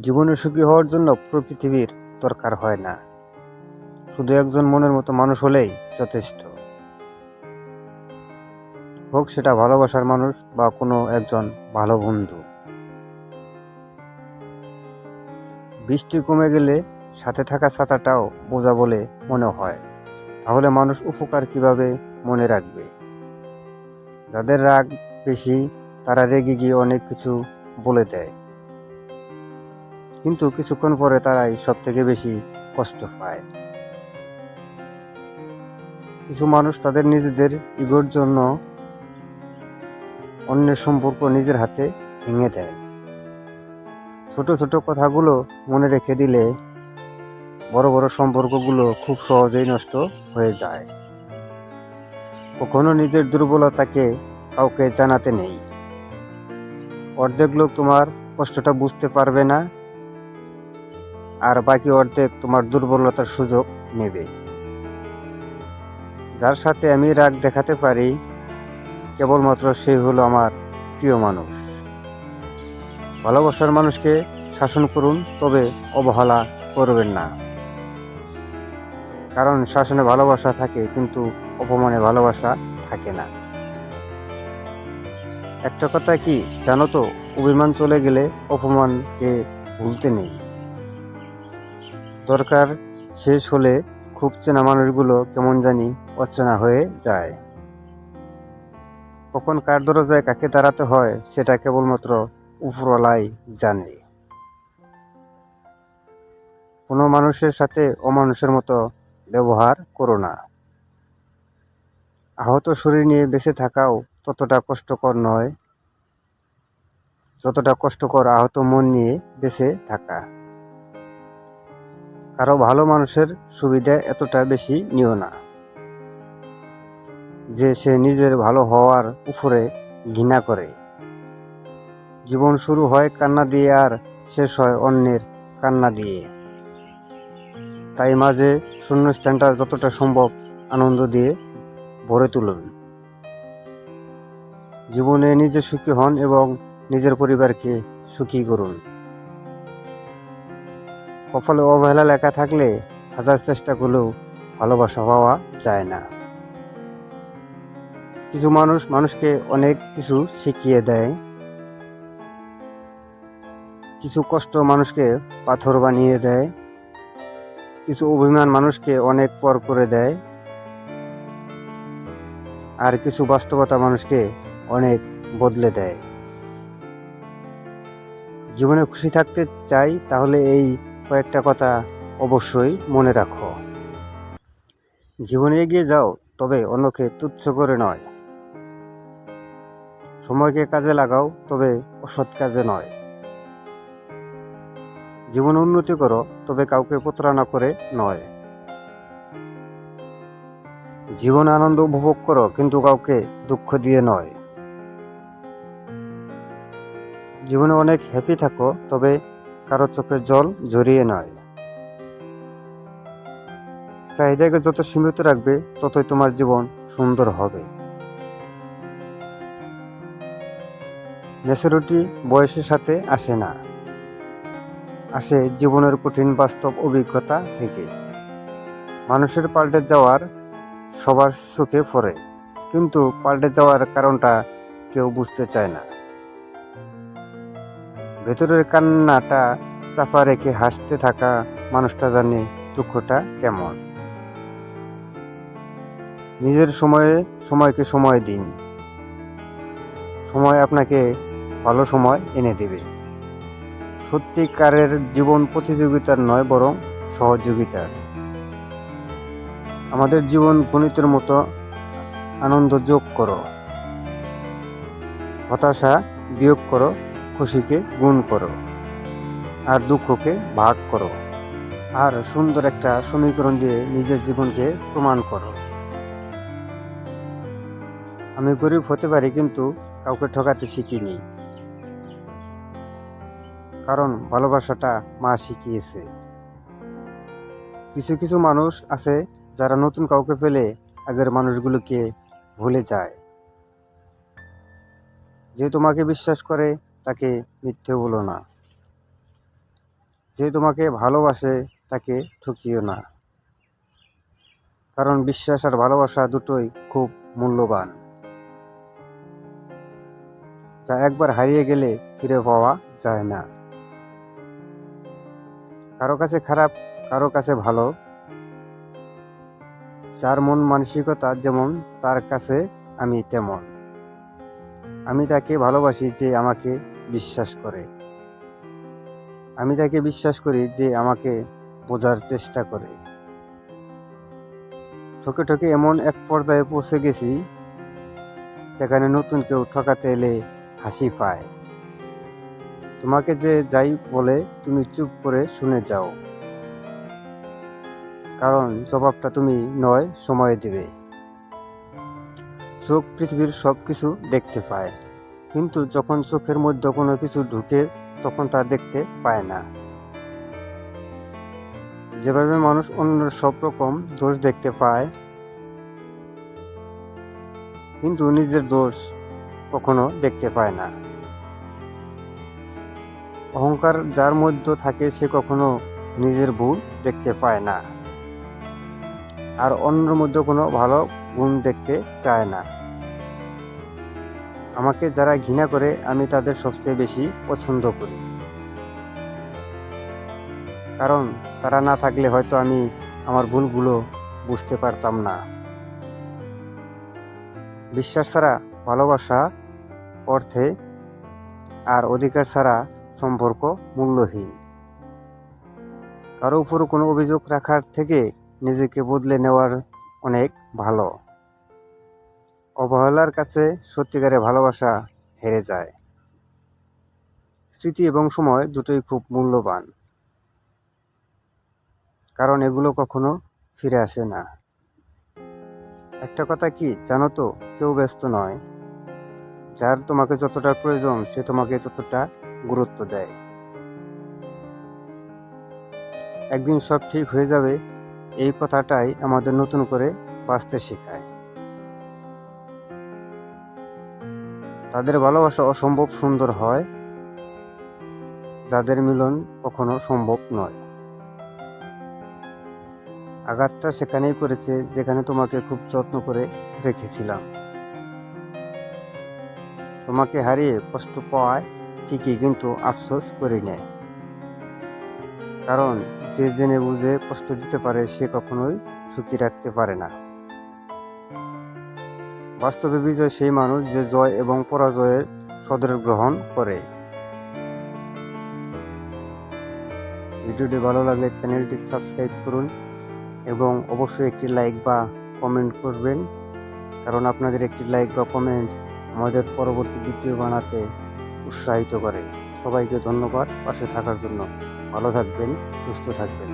জীবনে সুখী হওয়ার জন্য পৃথিবীর দরকার হয় না। শুধু একজন মনের মতো মানুষ হলেই যথেষ্ট। হোক সেটা ভালোবাসার মানুষ বা কোনো একজন ভালো বন্ধু। বৃষ্টি কমে গেলে সাথে থাকা ছাতাটাও বোঝা বলে মনে হয়। তাহলে মানুষ উপকার কীভাবে মনে রাখবে? যাদের রাগ বেশি, তারা রেগে গিয়ে অনেক কিছু বলে দেয়। কিন্তু কিছুক্ষণ পরে তারাই সব থেকে বেশি কষ্ট পায়। কিছু মানুষ তাদের নিজেদের ইগোর জন্য অন্যের সম্পর্ক নিজের হাতে ভেঙে দেয়। ছোট ছোট কথাগুলো মনে রেখে দিলে বড় বড় সম্পর্কগুলো খুব সহজেই নষ্ট হয়ে যায়। কখনো নিজের দুর্বলতাকে কাউকে জানাতে নেই। অর্ধেক লোক তোমার কষ্টটা বুঝতে পারবে না আর বাকি অর্ধেক তোমার দুর্বলতার সুযোগ নেবে। যার সাথে আমি রাগ দেখাতে পারি, কেবলমাত্র সেই হলো আমার প্রিয় মানুষ। ভালোবাসার মানুষকে শাসন করুন, তবে অবহেলা করবেন না। কারণ শাসনে ভালোবাসা থাকে, কিন্তু অপমানে ভালোবাসা থাকে না। একটা কথা কি, জানো তো, অভিমান চলে গেলে অপমানকে ভুলতে নেই। দরকার শেষ হলে খুব চেনা মানুষগুলো কেমন জানি অচেনা হয়ে যায়। কখন কার দরজায় কাকে দাঁড়াতে হয় সেটা কেবলমাত্র উপরলাই জানে। কোনো মানুষের সাথে অমানুষের মতো ব্যবহার করো না। আহত শরীর নিয়ে বেঁচে থাকাও ততটা কষ্টকর নয়, যতটা কষ্টকর আহত মন নিয়ে বেঁচে থাকা। কারও ভালো মানুষের সুবিধা এতটা বেশি নিও না। যে সে নিজের ভালো হওয়ার উপরে ঘৃণা করে। জীবন শুরু হয় কান্না দিয়ে আর শেষ হয় অন্যের কান্না দিয়ে। তাই মাঝে শূন্যস্থানটা যতটা সম্ভব আনন্দ দিয়ে ভরে তুলুন। জীবনে নিজে সুখী হন এবং নিজের পরিবারকে সুখী করুন। কপালে অবহেলা লেখা থাকলে হাজার চেষ্টা করলেও ভালোবাসা পাওয়া যায় না। কিছু মানুষ মানুষকে অনেক কিছু শিখিয়ে দেয়। কিছু কষ্ট মানুষকে পাথর বানিয়ে দেয়। কিছু অভিমান মানুষকে অনেক পর করে দেয়। আর কিছু বাস্তবতা মানুষকে অনেক বদলে দেয়। জীবনে খুশি থাকতে চাই তাহলে এই কয়েকটা কথা অবশ্যই মনে রাখো। জীবনে এগিয়ে যাও, তবে অন্যকে তুচ্ছ করে নয়। সময়কে কাজে লাগাও, তবে অসৎ কাজে নয়। জীবনে উন্নতি করো, তবে কাউকে প্রতারণা করে নয়। জীবন আনন্দ উপভোগ করো, কিন্তু কাউকে দুঃখ দিয়ে নয়। জীবনে অনেক হ্যাপি থাকো, তবে কারও চোখের জল জড়িয়ে নয়। চাহিদাকে যত সীমিত রাখবে, ততই তোমার জীবন সুন্দর হবে। ম্যাচুরিটি বয়সের সাথে আসে না। আসে জীবনের কঠিন বাস্তব অভিজ্ঞতা থেকে। মানুষের পাল্টে যাওয়ার সবার চোখে পড়ে কিন্তু পাল্টে যাওয়ার কারণটা কেউ বুঝতে চায় না। ভেতরের কান্নাটা চাপা রেখে হাসতে থাকা মানুষটা জানে দুঃখটা কেমন। নিজের সময়ে সময়কে সময় দিন। সময় আপনাকে ভালো সময় এনে দেবে। সত্যিকারের জীবন প্রতিযোগিতার নয়, বরং সহযোগিতার। আমাদের জীবন গণিতের মতো আনন্দ যোগ করো। হতাশা বিয়োগ করো। খুশিকে গুণ করো আর দুঃখকে ভাগ করো আর সুন্দর একটা সমীকরণ দিয়ে নিজের জীবনকে প্রমাণ করো। আমি গরিব হতে পারি কিন্তু কাউকে ঠকাতে শিখিনি। কারণ ভালোবাসাটা মা শিখিয়েছে। কিছু কিছু মানুষ আছে যারা নতুন কাউকে পেলে আগের মানুষগুলোকে ভুলে যায়। যে তোমাকে বিশ্বাস করে তাকে মিথ্যে বলো না। যে তোমাকে ভালোবাসে, তাকে ঠকিও না। কারণ বিশ্বাস আর ভালোবাসা দুটোই খুব মূল্যবান। যা একবার হারিয়ে গেলে ফিরে পাওয়া যায় না। কারও কাছে খারাপ, কারও কাছে ভালো। যার মন মানসিকতা যেমন, তার কাছে আমি তেমন। আমি তাকে ভালোবাসি যে আমাকে বিশ্বাস করে। আমি তাকে বিশ্বাস করি যে আমাকে বোঝার চেষ্টা করে। ঠকে ঠকে এমন এক পর্যায়ে পৌঁছে গেছি, যেখানে নতুন কেউ ঠকাতে এলে হাসি পায়। তোমাকে যে যাই বলে, তুমি চুপ করে শুনে যাও। কারণ জবাবটা তুমি নয়, সময় দেবে। চোখ পৃথিবীর সব কিছু দেখতে পায়। কিন্তু যখন চোখের মধ্যে কোনো কিছু ঢুকে, তখন তা দেখতে পায় না। যেভাবে মানুষ অন্য সব রকম দোষ দেখতে পায়, কিন্তু নিজের দোষ কখনো দেখতে পায় না। অহংকার যার মধ্যে থাকে, সে কখনো নিজের ভুল দেখতে পায় না। আর অন্যের মধ্যে কোনো ভালো গুণ দেখতে চায় না। আমাকে যারা ঘৃণা করে, আমি তাদের সবচেয়ে বেশি পছন্দ করি। কারণ তারা না থাকলে হয়তো আমি আমার ভুলগুলো বুঝতে পারতাম না। বিশ্বাস ছাড়া ভালোবাসা অর্থে আর অধিকার ছাড়া সম্পর্ক মূল্যহীন। কারও উপর কোনো অভিযোগ রাখার থেকে নিজেকে বদলে নেওয়ার অনেক ভালো। অবহেলার কাছে সত্যিকারের ভালোবাসা হেরে যায়। স্মৃতি এবং সময় দুটোই খুব মূল্যবান। কারণ এগুলো কখনো ফিরে আসে না। একটা কথা কি জানো তো? কেউ ব্যস্ত নয়। যার তোমাকে যতটা প্রয়োজন, সে তোমাকে ততটা গুরুত্ব দেয়। একদিন সব ঠিক হয়ে যাবে, এই কথাটাই আমাদের নতুন করে বাঁচতে শেখায়। তাদের ভালোবাসা অসম্ভব সুন্দর হয়, যাদের মিলন কখনো সম্ভব নয়। আঘাতটা সেখানেই করেছে যেখানে তোমাকে খুব যত্ন করে রেখেছিলাম। তোমাকে হারিয়ে কষ্ট পাওয়ায় ঠিকই কিন্তু আফসোস করি নেয়। কারণ যে জেনে বুঝে কষ্ট দিতে পারে সে কখনোই সুখী রাখতে পারে না। বাস্তবে বিজয় সেই মানুষ যে জয় এবং পরাজয়ের সদর গ্রহণ করে। ভিডিওটি ভালো লাগলে চ্যানেলটি সাবস্ক্রাইব করুন এবং অবশ্যই একটি লাইক বা কমেন্ট করবেন, কারণ আপনাদের একটি লাইক বা কমেন্ট আমাদের পরবর্তী ভিডিও বানাতে উৎসাহিত করে। সবাইকে ধন্যবাদ, পাশে থাকার জন্য। ভালো থাকবেন, সুস্থ থাকবেন।